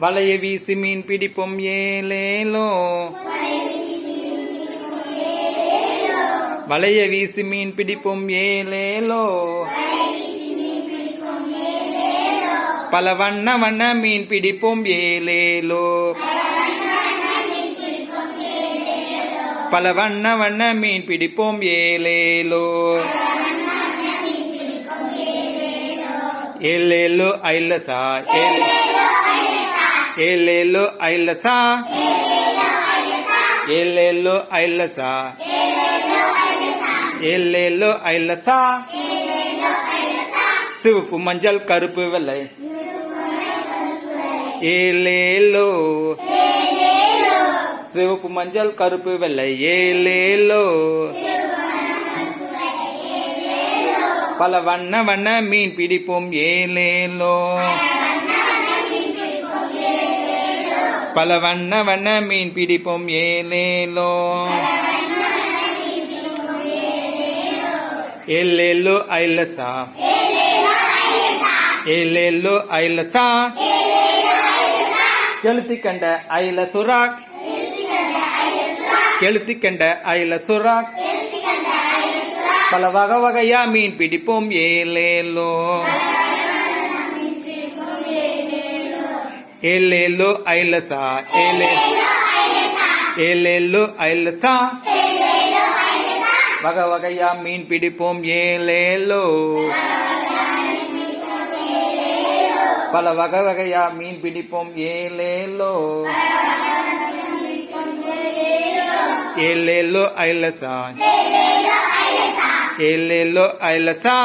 வலைய வீசி மீன் பிடிப்போம் ஏலேலோ. வலைய வீசி மீன் பிடிப்போம் ஏலேலோ. பல வண்ண வண்ண மீன் பிடிப்போம் ஏலேலோ. பல வண்ண வண்ண மீன் பிடிப்போம் ஏலேலோ. ஏலேலோ ஐலசா ஏலே ஏலேலோ ஐலசா ஏலேலோ ஐலசா ஏலேலோ ஐலசா சிவப்பு மஞ்சள் கருப்பு வெள்ளை. ஏலேலோ சிவப்பு மஞ்சள் கருப்பு வெள்ளை. ஏலேலோ பல வண்ண வண்ண மீன் பிடிப்போம். ஏலேலோ பல வண்ண வண்ண மீன் பிடிப்போம் ஏலேலோ ஏலேலோ ஐலசா ஏலேலோ ஐலசா கெளுத்தி கண்ட ஐல சுராக் கெளுத்தி கண்ட ஐல சுராக் பல வகை வகையா மீன் பிடிப்போம் ஏலேலோ ஏலேலோ ஐலசா ஏலே ஏலேலோ ஐலசா வகை வகையா மீன் பிடிப்போம் ஏலேலோ பல வகை வகையா மீன் பிடிப்போம் ஏலேலோ ஏலேலோ ஐலசா ஏலேலோ ஐலசா